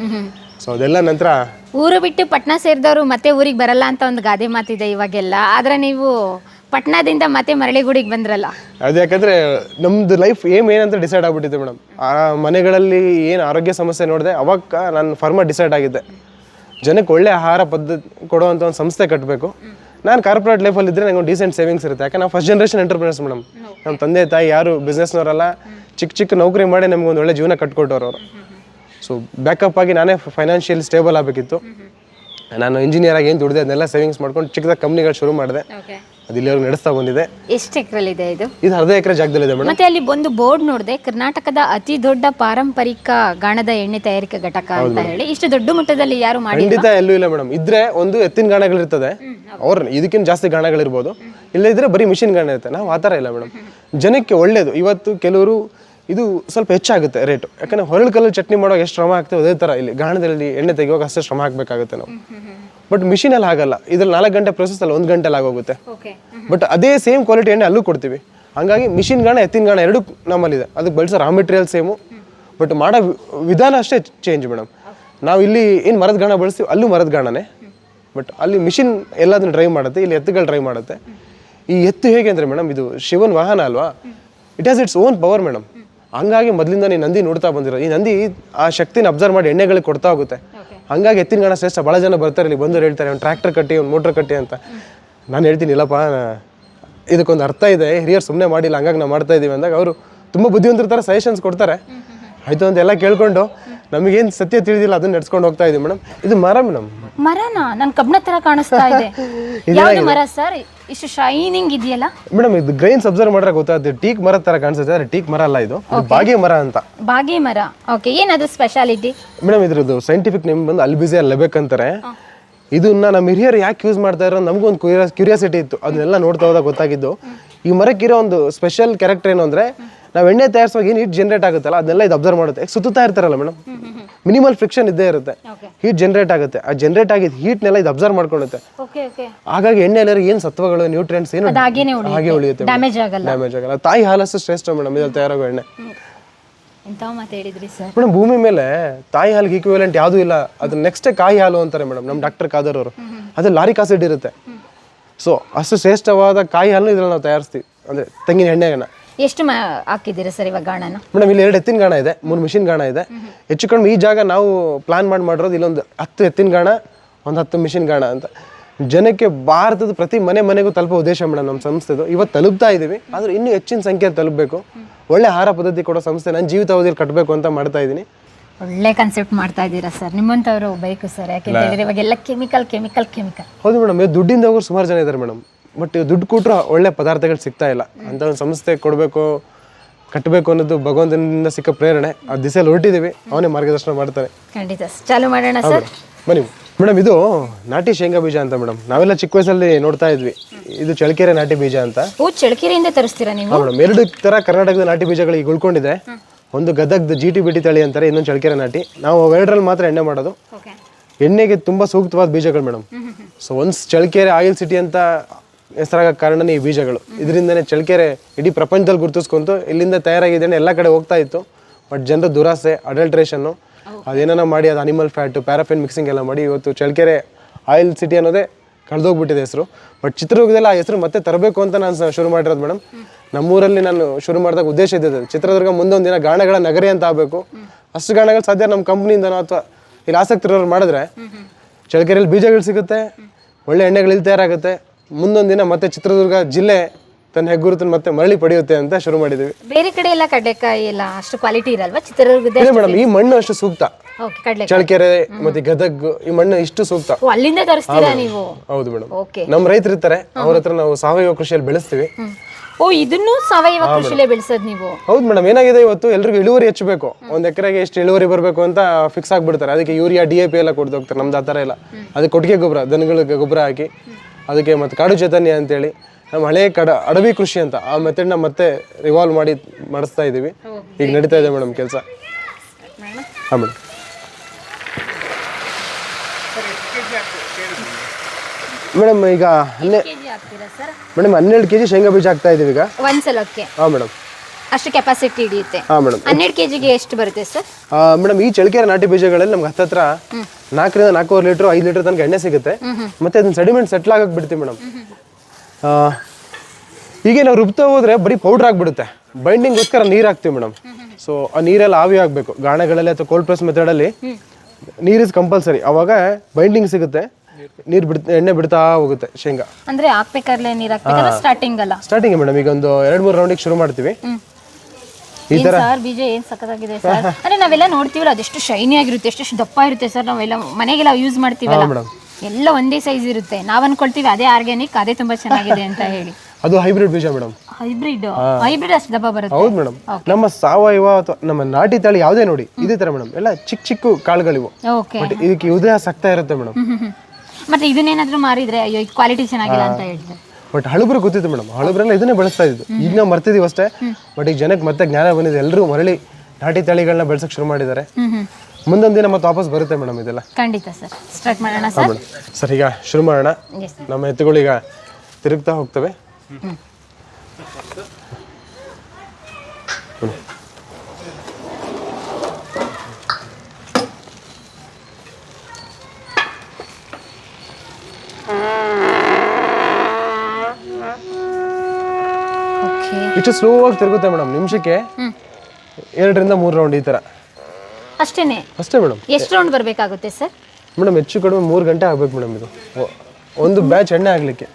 ಸೊ ಅದೆಲ್ಲ ನಂತರ ಊರು ಬಿಟ್ಟು ಪಟ್ನಾ ಸೇರಿದವರು ಮತ್ತೆ ಊರಿಗೆ ಬರಲ್ಲ ಅಂತ ಒಂದು ಗಾದೆ ಮಾತಿದೆ ಇವಾಗೆಲ್ಲ. ಆದ್ರೆ ನೀವು ಪಟ್ನಾದಿಂದ ಮತ್ತೆ ಮರಳಿಗೂಡಿಗೆ ಬಂದ್ರಲ್ಲ? ಅದು ಯಾಕಂದ್ರೆ ನಮ್ದು ಲೈಫ್ ಏಮ್ ಏನಂತ ಡಿಸೈಡ್ ಆಗ್ಬಿಟ್ಟಿದೆ ಮೇಡಮ್ ಆ ಮನೆಗಳಲ್ಲಿ ಏನು ಆರೋಗ್ಯ ಸಮಸ್ಯೆ ನೋಡಿದೆ ಅವಾಗ ನಾನು ಫಾರ್ಮ ಡಿಸೈಡ್ ಆಗಿದ್ದೆ. ಜನಕ್ಕೆ ಒಳ್ಳೆ ಆಹಾರ ಪದ್ಧತಿ ಕೊಡುವಂಥ ಒಂದು ಸಂಸ್ಥೆ ಕಟ್ಟಬೇಕು ನಾನು ಕಾರ್ಪೊರೇಟ್ ಲೈಫಲ್ಲಿ ಇದ್ದರೆ ನಂಗೆ ಒಂದು ಡೀಸೆಂಟ್ ಸೇವಿಂಗ್ಸ್ ಇರುತ್ತೆ. ಯಾಕೆ ನಾವು ಫಸ್ಟ್ ಜನರೇಷನ್ ಎಂಟರ್ಪ್ರಿನರ್ಸ್ ಮೇಡಮ್ ನಮ್ಮ ತಂದೆ ತಾಯಿ ಯಾರು ಬಿಸ್ನೆಸ್ನವರಲ್ಲ ಚಿಕ್ಕ ಚಿಕ್ಕ ನೌಕರಿ ಮಾಡಿ ನಮ್ಗೆ ಒಂದು ಒಳ್ಳೆ ಜೀವನ ಕಟ್ಕೊಟ್ಟವ್ರು ಅವರು. ಸೊ ಬ್ಯಾಕಪ್ ಆಗಿ ನಾನೇ ಫೈನಾನ್ಷಿಯಲ್ ಸ್ಟೇಬಲ್ ಆಗಬೇಕಿತ್ತು. ನಾನು ಇಂಜಿನಿಯರ್ ಆಗಿ ಏನು ದುಡಿದೆ ಅದನ್ನೆಲ್ಲ ಸೇವಿಂಗ್ಸ್ ಮಾಡ್ಕೊಂಡು ಚಿಕ್ಕದಾಗಿ ಕಂಪ್ನಿಗಳು ಶುರು ಮಾಡಿದೆ. ಅದು ಇಲ್ಲಿವರೆಗೆ ನಡೆಸ್ತಾ ಬಂದಿದೆ. ಎಷ್ಟು ಇದೆ ಇದು? ಇದು ಅರ್ಧ ಎಕರೆ ಜಾಗದಲ್ಲಿದೆ ಮೇಡಮ್. ಮತ್ತೆ ಅಲ್ಲಿ ಒಂದು ಬೋರ್ಡ್ ನೋಡಿದೆ ಕರ್ನಾಟಕದ ಅತಿ ದೊಡ್ಡ ಪಾರಂಪರಿಕ ಗಾಣದ ಎಣ್ಣೆ ತಯಾರಿಕಾ ಘಟಕ ಅಂತ ಹೇಳಿ. ಇಷ್ಟು ದೊಡ್ಡ ಮಟ್ಟದಲ್ಲಿ ಯಾರು ಮಾಡಿ ಖಂಡಿತ ಎಲ್ಲೂ ಇಲ್ಲ ಮೇಡಮ್. ಇದ್ರೆ ಒಂದು ಎತ್ತಿನ ಗಾಣಗಳಿರ್ತದೆ. ಅವ್ರ ಇದಕ್ಕಿಂತ ಜಾಸ್ತಿ ಗಾಣಗಳಿರ್ಬೋದು. ಇಲ್ಲದಿದ್ರೆ ಇದ್ರೆ ಬರೀ ಮಿಷಿನ್ ಗಾಣ ಇರುತ್ತೆ ನಾವು ಆ ಥರ ಇಲ್ಲ ಮೇಡಮ್. ಜನಕ್ಕೆ ಒಳ್ಳೇದು. ಇವತ್ತು ಕೆಲವರು ಇದು ಸ್ವಲ್ಪ ಹೆಚ್ಚಾಗುತ್ತೆ ರೇಟು ಯಾಕಂದ್ರೆ ಹೊರಳು ಕಲ್ಲಲ್ಲಿ ಚಟ್ನಿ ಮಾಡೋಕೆ ಎಷ್ಟು ಶ್ರಮ ಆಗ್ತದೆ ಅದೇ ಥರ ಇಲ್ಲಿ ಗಾಣದಲ್ಲಿ ಎಣ್ಣೆ ತೆಗೆಯೋಕೆ ಅಷ್ಟೇ ಶ್ರಮ ಹಾಕಬೇಕಾಗುತ್ತೆ ನಾವು. ಬಟ್ ಮಿಷಿನಲ್ಲಿ ಆಗಲ್ಲ ಇದ್ರಲ್ಲಿ ನಾಲ್ಕು ಗಂಟೆ ಪ್ರೊಸೆಸ್ ಅಲ್ಲಿ ಒಂದು ಗಂಟೆಲಿ ಆಗೋಗುತ್ತೆ. ಬಟ್ ಅದೇ ಸೇಮ್ ಕ್ವಾಲಿಟಿ ಎಣ್ಣೆ ಅಲ್ಲೂ ಕೊಡ್ತೀವಿ. ಹಂಗಾಗಿ ಮಿಷಿನ್ ಗಾಣ ಎತ್ತಿನ ಗಾಣ ಎರಡೂ ನಮ್ಮಲ್ಲಿದೆ. ಅದಕ್ಕೆ ಬಳಸೋ ರಾ ಮೆಟೀರಿಯಲ್ ಸೇಮು ಬಟ್ ಮಾಡೋ ವಿಧಾನ ಅಷ್ಟೇ ಚೇಂಜ್ ಮೇಡಮ್ ನಾವು ಇಲ್ಲಿ ಏನು ಮರದ ಗಾಣ ಬಳಸ್ತೀವಿ ಅಲ್ಲೂ ಮರದ ಗಾಣನೇ. ಬಟ್ ಅಲ್ಲಿ ಮಿಷಿನ್ ಎಲ್ಲದನ್ನು ಡ್ರೈವ್ ಮಾಡುತ್ತೆ ಇಲ್ಲಿ ಎತ್ತುಗಳು ಡ್ರೈವ್ ಮಾಡುತ್ತೆ. ಈ ಎತ್ತು ಹೇಗೆ ಅಂದರೆ ಮೇಡಮ್ ಇದು ಶಿವನ್ ವಾಹನ ಅಲ್ವಾ? It has its own power madam ಹಂಗಾಗಿ ಮೊದಲಿಂದ ನೀ ನಂದಿ ನೋಡ್ತಾ ಬಂದಿರೋ. ಈ ನಂದಿ ಆ ಶಕ್ತಿನ ಅಬ್ಸರ್ವ್ ಮಾಡಿ ಎಣ್ಣೆಗಳಿಗೆ ಕೊಡ್ತಾ ಹೋಗುತ್ತೆ. ಹಂಗಾಗಿ ಎತ್ತಿನ ಗಣ ಶ್ರೇಷ್ಠ. ಭಾಳ ಜನ ಬರ್ತಾರೆ ಇಲ್ಲಿ ಬಂದು ಹೇಳ್ತಾರೆ ಒಂದು ಟ್ರ್ಯಾಕ್ಟರ್ ಕಟ್ಟಿ ಒಂದು ಮೋಟ್ರ್ ಕಟ್ಟಿ ಅಂತ. ನಾನು ಹೇಳ್ತೀನಿ ಇಲ್ಲಪ್ಪ ಇದಕ್ಕೊಂದು ಅರ್ಥ ಇದೆ. ಹಿರಿಯರು ಸುಮ್ಮನೆ ಮಾಡಿಲ್ಲ ಹಂಗಾಗಿ ನಾವು ಮಾಡ್ತಾ ಇದ್ದೀವಿ ಅಂದಾಗ ಅವರು ತುಂಬ ಬುದ್ಧಿವಂತರ ಥರ ಸಜೆಷನ್ಸ್ ಕೊಡ್ತಾರೆ. ಆಯಿತು ಅಂತೆಲ್ಲ ಕೇಳ್ಕೊಂಡು ನಮಗೇನು ಸತ್ಯ ತಿಳಿದಿಲ್ಲ ಅದನ್ನ ನಡ್ಸ್ಕೊಂಡು ಹೋಗ್ತಾ ಇದ್ದೀವಿ ಮೇಡಮ್. ಇದು ಮರ ಮೇಡಮ್ ಮರನ? ನನ್ ಕಬ್ಣ ತರ ಕಾಣಿಸ್ತಾ ಇದೆ. ಯಾವ್ದು ಮರ ಸರ್? ಇಷ್ಟು ಶೈನಿಂಗ್ ಇದೆಯಲ್ಲ? ಮೇಡಮ್ ಇದು ಗ್ರೈನ್ಸ್ ಅಬ್ಸರ್ವ್ ಮಾಡ್ರೆ ಗೊತ್ತಾಗುತ್ತೆ. ಟೀಕ್ ಮರ ತರ ಕಾಣಿಸುತ್ತೆ. ಆದ್ರೆ ಟೀಕ್ ಮರ ಅಲ್ಲ ಇದು. ಬಾಗಿ ಬಾಗೆ ಮರ ಅಂತ. ಬಾಗಿ ಮರ. ಓಕೆ ಏನದು ಸ್ಪೆಷಾಲಿಟಿ ಮೇಡಮ್ ಇದ್ರದ್ದು ಸೈಂಟಿಫಿಕ್ ನೇಮ್ ಬಂದು ಅಲ್ಬಿಸಿ ಅಲ್ಲಿ ಅಂತಾರೆ. ಇದನ್ನ ನಮ್ಮ ಹಿರಿಯರು ಯಾಕೆ ಯೂಸ್ ಮಾಡ್ತಾ ಇರೋ ನಮಗೊಂದು ಕ್ಯೂರಿಯಾಸಿಟಿ ಇತ್ತು. ಅದನ್ನೆಲ್ಲ ನೋಡ್ತಾ ಹೋದಾಗ ಗೊತ್ತಾಗಿದ್ದು. ಈ ಮರಕ್ಕಿರೋ ಒಂದು ಸ್ಪೆಷಲ್ ಕ್ಯಾರೆಕ್ಟರ್ ಏನು ಅಂದ್ರೆ ನಾವು ಎಣ್ಣೆ ತಯಾರಿಸುವಾಗ ಏನು ಹೀಟ್ ಜನರೇಟ್ ಆಗುತ್ತಲ್ಲ ಅದನ್ನೆಲ್ಲ ಇದು ಅಬ್ಸರ್ವ್ ಮಾಡುತ್ತೆ. ಸುತ್ತಾ ಇರ್ತಾರಲ್ಲ ಮೇಡಮ್ ಮಿನಿಮಲ್ ಫ್ರಿಕ್ಷನ್ ಇದ್ದೇ ಇರುತ್ತೆ. ಹೀಟ್ ಜನರೇಟ್ ಆಗುತ್ತೆ. ಆ ಜನರೇಟ್ ಆಗಿದ್ದು ಹೀಟ್ನೆಲ್ಲ ಇದು ಅಬ್ಸರ್ವ್ ಮಾಡ್ಕೊಳ್ಳುತ್ತೆ ಹಾಗಾಗಿ ಎಣ್ಣೆ ಎಣ್ಣೆಯಲ್ಲಿ ಏನು ಸತ್ವಗಳು ನ್ಯೂಟ್ರಿಯೆಂಟ್ಸ್ ಏನು ಅದು. ಹಾಗೆ ಉಳಿಯುತ್ತೆ ಡ್ಯಾಮೇಜ್ ಆಗಲ್ಲ. ಡ್ಯಾಮೇಜ್ ಆಗಲ್ಲ. ತಾಯಿ ಹಾಲಷ್ಟು ಶ್ರೇಷ್ಠ ಮೇಡಮ್ ಇದ್ರಲ್ಲಿ ತಯಾರಾಗೋ ಎಣ್ಣೆ. ಮೇಡಮ್ ಭೂಮಿ ಮೇಲೆ ತಾಯಿ ಹಾಲಿಗೆ ಈಕ್ವಿವೆಲೆಂಟ್ ಯಾವುದೂ ಇಲ್ಲ. ಅದ್ರ ನೆಕ್ಸ್ಟ್ ಕಾಯಿ ಹಾಲು ಅಂತಾರೆ ಮೇಡಮ್ ನಮ್ಮ ಡಾಕ್ಟರ್ ಕಾದರ್ ಅವರು. ಅದು ಲಾರಿಕ್ ಆಸಿಡ್ ಇರುತ್ತೆ. ಸೊ ಅಷ್ಟು ಶ್ರೇಷ್ಠವಾದ ಕಾಯಿ ಹಾಲು ಇದ್ರಲ್ಲಿ ನಾವು ತಯಾರಿಸ್ತೀವಿ. ಅಂದರೆ ತೆಂಗಿನ ಎಣ್ಣೆನ ಎಷ್ಟು ಮ ಹಾಕಿದ್ದೀರಾ ಸರ್ ಇವಾಗ ಗಾಣನ? ಮೇಡಮ್ ಇಲ್ಲಿ ಎರಡು ಎತ್ತಿನ ಗಾಣ ಇದೆ ಮೂರು ಮಿಷಿನ್ ಗಾಣ ಇದೆ. ಹೆಚ್ಚು ಕಡಿಮೆ ಈ ಜಾಗ ನಾವು ಪ್ಲಾನ್ ಮಾಡಿ ಮಾಡಿರೋದು ಇಲ್ಲೊಂದು ಹತ್ತು ಎತ್ತಿನ ಗಾಣ ಒಂದು ಹತ್ತು ಮಿಷಿನ್ ಗಾಣ ಅಂತ. ಜನಕ್ಕೆ ಭಾರತದ ಪ್ರತಿ ಮನೆ ಮನೆಗೂ ತಲುಪೋ ಉದ್ದೇಶ ಮೇಡಮ್ ನಮ್ಮ ಸಂಸ್ಥೆದು. ಇವತ್ತು ತಲುಪ್ತಾ ಇದ್ದೀವಿ ಆದ್ರೆ ಇನ್ನೂ ಹೆಚ್ಚಿನ ಸಂಖ್ಯೆ ತಲುಪಬೇಕು. ಒಳ್ಳೆ ಆಹಾರ ಪದ್ಧತಿ ಕೊಡೋ ಸಂಸ್ಥೆ ನನ್ನ ಜೀವಿತಾವಧಿಯಲ್ಲಿ ಕಟ್ಟಬೇಕು ಅಂತ ಮಾಡ್ತಾ ಇದ್ದೀನಿ ಒಳ್ಳೆ ಕನ್ಸೆಪ್ಟ್ ಮಾಡ್ತಾ ಇದ್ದೀರಾ ಸರ್ ನಿಮ್ಮಂತವರು ಬೈಕ್ ಸರ್ ಯಾಕೆಂತ ಹೇಳಿದ್ರೆ ಇವಾಗೆಲ್ಲ ಕೆಮಿಕಲ್ ಕೆಮಿಕಲ್ ಕೆಮಿಕಲ್ ಹೌದು ಮೇಡಮ್ ಇದು ದುಡ್ಡಿಂದ ಹೋಗೋರು ಸುಮಾರು ಜನ ಇದ್ದಾರೆ ಮೇಡಮ್ ಬಟ್ ದುಡ್ಡು ಕೊಟ್ಟರು ಒಳ್ಳೆ ಪದಾರ್ಥಗಳು ಸಿಗ್ತಾ ಇಲ್ಲ. ಅಂತ ಒಂದು ಸಂಸ್ಥೆ ಕೊಡಬೇಕು ಕಟ್ಟಬೇಕು ಅನ್ನೋದು ಭಗವಂತನಿಂದ ಸಿಕ್ಕ ಪ್ರೇರಣೆ. ಆ ದಿಸೆಯಲ್ಲಿ ಹೊರಟಿದ್ದೀವಿ ಅವನೇ ಮಾರ್ಗದರ್ಶನ ಮಾಡ್ತಾರೆ. ಖಂಡಿತ. ಚಾಲು ಮಾಡೋಣ ಸರ್ ಬನ್ನಿ. ಮೇಡಮ್ ಇದು ನಾಟಿ ಶೇಂಗಾ ಬೀಜ ಅಂತ ಮೇಡಮ್ ನಾವೆಲ್ಲ ಚಿಕ್ಕ ವಯಸ್ಸಲ್ಲಿ ನೋಡ್ತಾ ಇದ್ವಿ. ಇದು ಚಳಕೆರೆ ನಾಟಿ ಬೀಜ ಅಂತ. ಓ ಚಳಕೆರೆಯಿಂದ ತರಿಸ್ತೀರಾ ನೀವು? ಮೇಡಮ್ ಎರಡು ತರ ಕರ್ನಾಟಕದ ನಾಟಿ ಬೀಜಗಳು ಈಗ ಉಳ್ಕೊಂಡಿದೆ ಒಂದು ಗದಗ್ದ ಜಿ ಟಿ ಬಿಟಿ ತಳಿ ಅಂತಾರೆ ಇನ್ನೊಂದು ಚಳಕೆರೆ ನಾಟಿ. ನಾವು ಎರಡರಲ್ಲಿ ಮಾತ್ರ ಎಣ್ಣೆ ಮಾಡೋದು. ಎಣ್ಣೆಗೆ ತುಂಬ ಸೂಕ್ತವಾದ ಬೀಜಗಳು madam. So once Challakere oil city ಅಂತ ಹೆಸರಾಗ ಕಾರಣನೇ ಈ ಬೀಜಗಳು. ಇದರಿಂದನೇ ಚಳಕೆರೆ ಇಡೀ ಪ್ರಪಂಚದಲ್ಲಿ ಗುರುತಿಸ್ಕೊಂತು. ಇಲ್ಲಿಂದ ತಯಾರಾಗಿದೆ ಎಣ್ಣೆ ಎಲ್ಲ ಕಡೆ ಹೋಗ್ತಾ ಇತ್ತು. ಬಟ್ ಜನರ ದುರಾಸೆ ಅಡಲ್ಟ್ರೇಷನ್ನು ಅದೇನೋ ಮಾಡಿ ಅದು ಅನಿಮಲ್ ಫ್ಯಾಟ್ ಪ್ಯಾರಾಫಿನ್ ಮಿಕ್ಸಿಂಗ್ ಎಲ್ಲ ಮಾಡಿ ಇವತ್ತು ಚಳಕೆರೆ ಆಯಿಲ್ ಸಿಟಿ ಅನ್ನೋದೇ ಕಳೆದೋಗ್ಬಿಟ್ಟಿದೆ ಹೆಸರು. ಬಟ್ ಚಿತ್ರದುರ್ಗದಲ್ಲಿ ಆ ಹೆಸರು ಮತ್ತೆ ತರಬೇಕು ಅಂತ ನಾನು ಶುರು ಮಾಡಿರೋದು ಮೇಡಮ್ ನಮ್ಮೂರಲ್ಲಿ ನಾನು ಶುರು ಮಾಡಿದಾಗ ಉದ್ದೇಶ ಇದ್ದಿದ್ದು ಚಿತ್ರದುರ್ಗ ಮುಂದೊಂದು ದಿನ ಗಾಣಗಳ ನಗರಿ ಅಂತ ಆಗಬೇಕು. ಅಷ್ಟು ಗಾಣಗಳು ಸಾಧ್ಯ ನಮ್ಮ ಕಂಪ್ನಿಯಿಂದನೋ ಅಥವಾ ಇಲ್ಲಿ ಆಸಕ್ತಿ ಇರೋರು ಮಾಡಿದ್ರೆ. ಚಳಕೆರೆಯಲ್ಲಿ ಬೀಜಗಳು ಸಿಗುತ್ತೆ. ಒಳ್ಳೆ ಎಣ್ಣೆಗಳು ಇಲ್ಲಿ ತಯಾರಾಗುತ್ತೆ. ಮುಂದೊಂದು ದಿನ ಮತ್ತೆ ಚಿತ್ರದುರ್ಗ ಜಿಲ್ಲೆ ತನ್ನ ಹೆಗ್ಗುರುತನ್ನು ಮತ್ತೆ ಮರಳಿ ಪಡೆಯುತ್ತೆ ಅಂತ ಶುರು ಮಾಡಿದ್ದೀವಿ. ಬೇರೆ ಕಡೆ ಎಲ್ಲ ಕಡಲೆಕಾಯಿ ಎಲ್ಲ ಅಷ್ಟು ಕ್ವಾಲಿಟಿ ಇರಲ್ವಾ? ಚಿತ್ರದುರ್ಗದ ಮೇಡಮ್ ಈ ಮಣ್ಣು ಅಷ್ಟು ಸೂಕ್ತ. ಓಕೆ ಚಳ್ಳಕೆರೆ ಮತ್ತೆ ಗದಗ್ ಈ ಮಣ್ಣು ಇಷ್ಟು ಸೂಕ್ತ. ಓ ಅಲ್ಲಿಂದ ತರಿಸ್ತೀರಾ ನೀವು? ಹೌದು ಮೇಡಮ್ ಓಕೆ. ನಮ್ಮ ರೈತರು ಇರ್ತಾರೆ ಅವ್ರ ಹತ್ರ ನಾವು ಸಾವಯವ ಕೃಷಿಯಲ್ಲಿ ಬೆಳೆಸ್ತೀವಿ. ಓ ಇದನ್ನು ಸಾವಯವ ಕೃಷಿಲೇ ಬೆಳೆಸೋದು ನೀವು? ಹೌದು ಮೇಡಮ್ ಏನಾಗಿದೆ ಇವತ್ತು ಎಲ್ರಿಗೂ ಇಳುವರಿ ಹೆಚ್ಚಬೇಕು. ಒಂದ್ ಎಕರೆಗೆ ಎಷ್ಟು ಇಳುವರಿ ಬರಬೇಕು ಅಂತ ಫಿಕ್ಸ್ ಆಗ್ಬಿಡ್ತಾರೆ. ಅದಕ್ಕೆ ಯೂರಿಯಾ ಡಿ ಎ ಪಿ ಎಲ್ಲ ಕೊಡ್ದು ಹೋಗ್ತಾರೆ. ನಮ್ದು ಆ ಥರ ಇಲ್ಲ. ಅದಕ್ಕೆ ಕೊಟ್ಟಿಗೆ ಗೊಬ್ಬರ ದನಗಳಿಗೆ ಗೊಬ್ಬರ ಹಾಕಿ. ಅದಕ್ಕೆ ಮತ್ತೆ ಕಾಡು ಚೈತನ್ಯ ಅಂತೇಳಿ ನಮ್ಮ ಹಳೆ ಕಡ ಅಡವಿ ಕೃಷಿ ಅಂತ ಆ ಮೆಥಡ್ನ ಮತ್ತೆ ರಿವಾಲ್ವ್ ಮಾಡಿ ಮಾಡಿಸ್ತಾ ಇದ್ದೀವಿ ಈಗ ನಡೀತಾ ಇದೆ ಮೇಡಮ್ ಕೆಲಸ. ಹಾಂ ಮೇಡಮ್ ಮೇಡಮ್ ಈಗ ಹನ್ನೆ ಕೆಜಿ ಹಾಕ್ತೀರಾ ಸರ್? ಮೇಡಮ್ ಹನ್ನೆರಡು ಕೆಜಿ ಶೇಂಗಾ ಬೀಜ ಹಾಕ್ತಾ ಇದೀವಿ ಈಗ. ಒಂದ್ಸಲಕ್ಕೆ ಹಾಂ ಮೇಡಮ್. ಅಷ್ಟು ಕೆಪಾಸಿಟಿ ಹಿಡಿಯುತ್ತೆ. ಹಾಂ ಮೇಡಮ್. ಹನ್ನೆರಡು ಕೆಜಿಗೆ ಎಷ್ಟು ಬರುತ್ತೆ ಸರ್? ಮೇಡಮ್ ಈ ಚಳಿಕೆರೆ ನಾಟಿ ಬೀಜಗಳಲ್ಲಿ ನಮ್ಗೆ ಹತ್ತತ್ರ ನಾಲ್ಕರಿಂದ ನಾಲ್ಕೂವರೆ ಲೀಟರ್ ಐದು ಲೀಟರ್ ತನಕ ಎಣ್ಣೆ ಸಿಗುತ್ತೆ. ಮತ್ತೆ ಅದನ್ನ ಸೆಡಿಮೆಂಟ್ ಸೆಟ್ಲ್ ಆಗಕ್ಕೆ ಬಿಡ್ತೀವಿ ಮೇಡಮ್. ಹೀಗೆ ನಾವು ರುಬ್ತಾ ಹೋದ್ರೆ ಬರೀ ಪೌಡ್ರ್ ಆಗಿಬಿಡುತ್ತೆ. ಬೈಂಡಿಂಗ್ಗೋಸ್ಕರ ನೀರು ಹಾಕ್ತೀವಿ ಮೇಡಮ್. ಸೊ ಆ ನೀರೆಲ್ಲ ಆವಿ ಆಗಬೇಕು. ಗಾಣಗಳಲ್ಲಿ ಅಥವಾ ಕೋಲ್ಡ್ ಪ್ರೆಸ್ ಮೆಥಡಲ್ಲಿ ನೀರು ಇಸ್ ಕಂಪಲ್ಸರಿ ಅವಾಗ ಬೈಂಡಿಂಗ್ ಸಿಗುತ್ತೆ. ನೀರು ಬಿಡ್ ಎಣ್ಣೆ ಬಿಡ್ತಾ ಹೋಗುತ್ತೆ ಶೇಂಗಾ. ಅಂದ್ರೆ ಹಾಕ್ಬೇಕಾದ್ರೆ ನೀರ್ ಹಾಕ್ಬೇಕಲ್ಲ ಸ್ಟಾರ್ಟಿಂಗ್ ಅಲ್ಲ? ಸ್ಟಾರ್ಟಿಂಗ್ ಮೇಡಮ್ ಈಗ ಒಂದು ಎರಡು ಮೂರು ರೌಂಡಿಗೆ ಶುರು ಮಾಡ್ತೀವಿ. ಏನ್ ಸರ್ ಬೀಜ ಏನ್ ಸಖತ್ತಾಗಿದೆ ಸರ್ ಅಂದ್ರೆ ನಾವೆಲ್ಲ ನೋಡ್ತೀವಲ್ಲ ಅದೆಷ್ಟು ಶೈನಿ ಆಗಿರುತ್ತೆ ಎಷ್ಟು ದಪ್ಪ ಇರುತ್ತೆ ಸರ್ ನಾವೆಲ್ಲ ಮನೆಗೆಲ್ಲ ಯೂಸ್ ಮಾಡ್ತೀವಲ್ಲ? ಮೇಡಮ್ ಎಲ್ಲ ಒಂದೇ ಸೈಜ್ ಇರುತ್ತೆ. ನಾವ್ ಅನ್ಕೊಳ್ತೀವಿ ಅದೇ ಆರ್ಗ್ಯಾನಿಕ್ ಅದೇ ತುಂಬಾ ಚೆನ್ನಾಗಿದೆ ಅಂತ ಹೇಳಿ. ಅದು ಹೈಬ್ರಿಡ್ ಬೀಜ ಮೇಡಮ್ ಹೈಬ್ರಿಡ್ ಹೈಬ್ರಿಡ್ ಅಷ್ಟು ದಪ್ಪ ಬರುತ್ತೆ? ಹೌದು ಮೇಡಮ್ ನಮ್ಮ ಸಾವಯವ ಅಥವಾ ನಮ್ಮ ನಾಟಿ ತಳಿ ಯಾವುದೇ ನೋಡಿ ಇದೇ ತರ ಮೇಡಮ್ ಎಲ್ಲ ಚಿಕ್ಕ ಚಿಕ್ಕ ಕಾಳುಗಳಿವು. ಓಕೆ ಬಟ್ ಇದಕ್ಕೆ ಉದಯ ಸಕ್ತಾ ಇರುತ್ತೆ ಮೇಡಮ್ ಮತ್ತೆ ಇದನ್ನೇನಾದ್ರೂ ಮಾರಿದ್ರೆ ಅಯ್ಯೋ ಕ್ವಾಲಿಟಿ ಚೆನ್ನಾಗಿಲ್ಲ ಅಂತ ಹೇಳ್ತಾರೆ ಬಟ್ ಹಳುಬ್ರು ಗೊತ್ತಿತ್ತು ಮೇಡಮ್. ಹಳುಬ್ರೆಲ್ಲ ಇದನ್ನೇ ಬಳಸ್ತಾ ಇದ್ದು ಈಗ ನಾವು ಮರ್ತಿದೀವಿ ಅಷ್ಟೇ. ಬಟ್ ಈಗ ಜನಕ್ಕೆ ಮತ್ತೆ ಜ್ಞಾನ ಬಂದಿದೆ. ಎಲ್ಲರೂ ಮರಳಿ ನಾಟಿ ತಳಿಗಳನ್ನ ಬೆಳೆಸಕ್ಕೆ ಶುರು ಮಾಡಿದ್ದಾರೆ. ಮುಂದೊಂದು ದಿನ ಮತ್ತೆ ವಾಪಸ್ ಬರುತ್ತೆ ಮೇಡಮ್ ಇದೆಲ್ಲ. ಖಂಡಿತ ಸರ್. ಸ್ಟಾರ್ಟ್ ಮಾಡೋಣ ಸರ್? ಸರ್ ಈಗ ಶುರು ಮಾಡೋಣ. ನಮ್ಮ ನಮ್ಮ ಈಗ ತಿರುಗ್ತಾ ಹೋಗ್ತವೆ ಓಕೆ ಇಷ್ಟು ಸ್ಲೋ ಆಗಿ ತಿರುಗುತ್ತೆ ಮೇಡಮ್ ನಿಮಿಷಕ್ಕೆ ಎರಡರಿಂದ ಮೂರು ರೌಂಡ್ ಈ ತರ. ಅಷ್ಟೇನೆ? ಅಷ್ಟೇ ಮೇಡಮ್ ಎಷ್ಟು ರೌಂಡ್ ಬರಬೇಕಾಗುತ್ತೆ ಸರ್ ಮೇಡಮ್ ಹೆಚ್ಚು ಕಡಿಮೆ ಮೂರು ಗಂಟೆ ಆಗ್ಬೇಕು ಮೇಡಮ್ ಇದು. ಒಂದು ಬ್ಯಾಚ್ ಎಣ್ಣೆ ಆಗ್ಲಿಕ್ಕೆ.